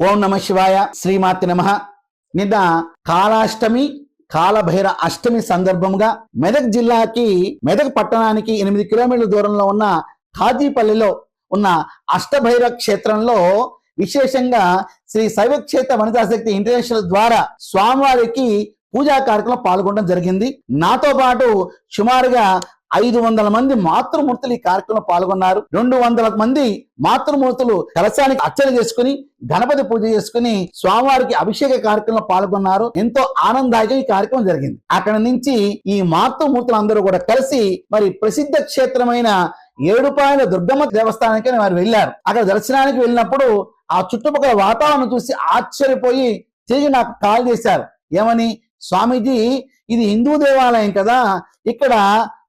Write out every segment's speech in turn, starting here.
ఓం నమ శివాయ శ్రీమాతి నమ. నిన్న కాళాష్టమి కాలభైర అష్టమి సందర్భంగా మెదక్ జిల్లాకి మెదక్ పట్టణానికి ఎనిమిది కిలోమీటర్ల దూరంలో ఉన్న ఖాజీపల్లిలో ఉన్న అష్టభైర క్షేత్రంలో విశేషంగా శ్రీ శైవ క్షేత్ర వనితాశక్తి ఇంటర్నేషనల్ ద్వారా స్వామివారికి పూజా కార్యక్రమం పాల్గొనడం జరిగింది. నాతో పాటు సుమారుగా ఐదు వందల మంది మాతృమూర్తులు ఈ కార్యక్రమంలో పాల్గొన్నారు. రెండు వందల మంది మాతృమూర్తులు కలశానికి అర్చన చేసుకుని గణపతి పూజ చేసుకుని స్వామివారికి అభిషేక కార్యక్రమంలో పాల్గొన్నారు. ఎంతో ఆనందాయకంగా ఈ కార్యక్రమం జరిగింది. అక్కడ నుంచి ఈ మాతృమూర్తులు అందరూ కూడా కలిసి మరి ప్రసిద్ధ క్షేత్రమైన ఏడుపాయల దుర్గమ్మ దేవస్థానానికి వారు వెళ్ళారు. అక్కడ దర్శనానికి వెళ్ళినప్పుడు ఆ చుట్టుపక్కల వాతావరణం చూసి ఆశ్చర్యపోయి తిరిగి నాకు కాల్ చేశారు. ఏమని? స్వామీజీ ఇది హిందూ దేవాలయం కదా. ఇక్కడ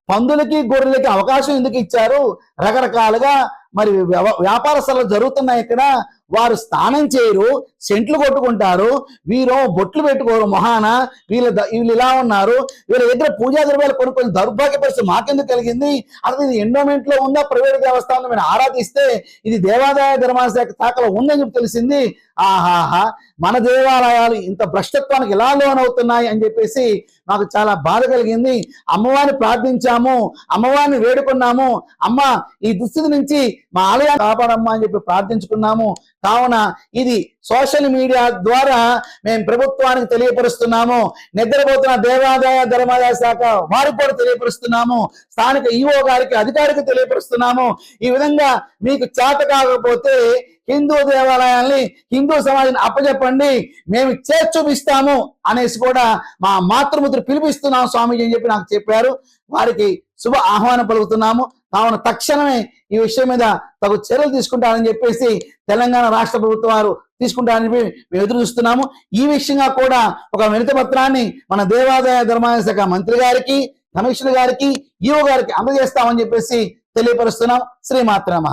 పందులకి గొర్రెలకి అవకాశం ఎందుకు ఇచ్చారు? రకరకాలుగా మరి వ్యవ- వ్యాపారస్తులు జరుగుతున్నాయి ఇక్కడ. వారు స్నానం చేయరు సెంట్లు కొట్టుకుంటారు వీరు బొట్లు పెట్టుకోరు మొహాన వీళ్ళ వీళ్ళు ఇలా ఉన్నారు. వీళ్ళ దగ్గర పూజా ద్రవ్యాలు కొనుక్కొని దౌర్భాగ్య పరిస్థితి మాకెందుకు కలిగింది? అసలు ఇది ఎండోమెంట్లో ఉందా ప్రైవేట్ దేవస్థానం మీరు ఆరాధిస్తే ఇది దేవాదాయ ధర్మశాఖ శాఖలో ఉందని చెప్పి తెలిసింది. ఆహాహా మన దేవాలయాలు ఇంత భ్రష్టత్వానికి ఎలా లోనవుతున్నాయి అని చెప్పేసి మాకు చాలా బాధ కలిగింది. అమ్మవారిని ప్రార్థించాము అమ్మవారిని వేడుకున్నాము. అమ్మ ఈ దుస్థితి నుంచి మా ఆలయాన్ని కాపాడమ్మా అని చెప్పి ప్రార్థించుకున్నాము. కావున ఇది సోషల్ మీడియా ద్వారా మేము ప్రభుత్వానికి తెలియపరుస్తున్నాము. నిద్రపోతున్న దేవాదాయ ధర్మాదాయ శాఖ వారికి కూడా తెలియపరుస్తున్నాము. స్థానిక ఈఓ గారికి అధికారికి తెలియపరుస్తున్నాము. ఈ విధంగా మీకు చేత కాకపోతే హిందూ దేవాలయాల్ని హిందూ సమాజాన్ని అప్పచెప్పండి మేము చేసి చూపిస్తాము అనేసి కూడా మా మాతృమూర్తులు పిలిపిస్తున్నాం స్వామీజీ అని చెప్పి నాకు చెప్పారు. వారికి శుభ ఆహ్వానం పలుకుతున్నాము. కావున తక్షణమే ఈ విషయం మీద తగు చర్యలు తీసుకుంటారని చెప్పేసి తెలంగాణ రాష్ట్ర ప్రభుత్వం వారు తీసుకుంటారని మేము ఎదురు చూస్తున్నాము. ఈ విషయంగా కూడా ఒక వినతి పత్రాన్ని మన దేవాదాయ ధర్మాదాయ శాఖ మంత్రి గారికి కమిషనర్ గారికి ఈఓ గారికి అందజేస్తామని చెప్పేసి తెలియపరుస్తున్నాం. శ్రీమాత్రమ